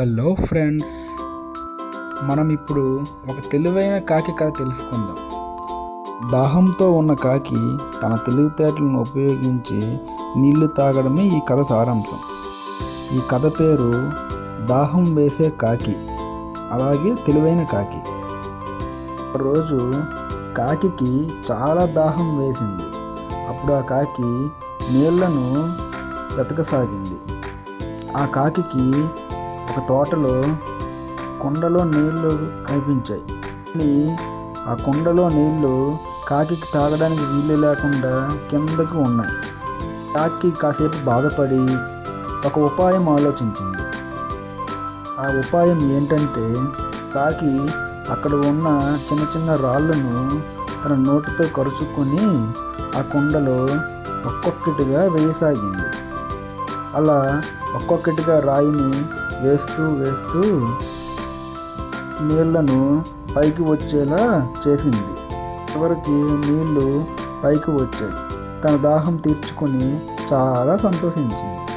Hello friends మనం ఇప్పుడు ఒక తెలివైన కాకి కథ తెలుసుకుందాం. దాహంతో ఉన్న కాకి తన తెలివితేటలను ఉపయోగించి నీళ్ళు తాగడమే ఈ కథ సారాంశం. ఈ కథ పేరు దాహం వేసే కాకి అలాగే తెలివైన కాకి. రోజు కాకి చాలా దాహం వేసింది. అప్పుడు ఆ కాకి నీళ్ళను వెతకసాగింది. ఆ కాకికి ఒక తోటలో కొండలో నీళ్ళు కనిపించాయి. కానీ ఆ కొండలో నీళ్ళు కాకి తాగడానికి వీలు లేకుండా కిందకు ఉన్నాయి. కాకి కాసేపు బాధపడి ఒక ఉపాయం ఆలోచించింది. ఆ ఉపాయం ఏంటంటే కాకి అక్కడ ఉన్న చిన్న చిన్న రాళ్ళను తన నోటితో కరుచుకొని ఆ కుండలో ఒక్కొక్కటిగా వేయసాగింది. అలా ఒక్కొక్కటిగా రాయిని వేస్తూ వేస్తూ నీళ్ళను పైకి వచ్చేలా చేసింది. చివరికి నీళ్ళు పైకి వచ్చాయి. తన దాహం తీర్చుకొని చాలా సంతోషించింది.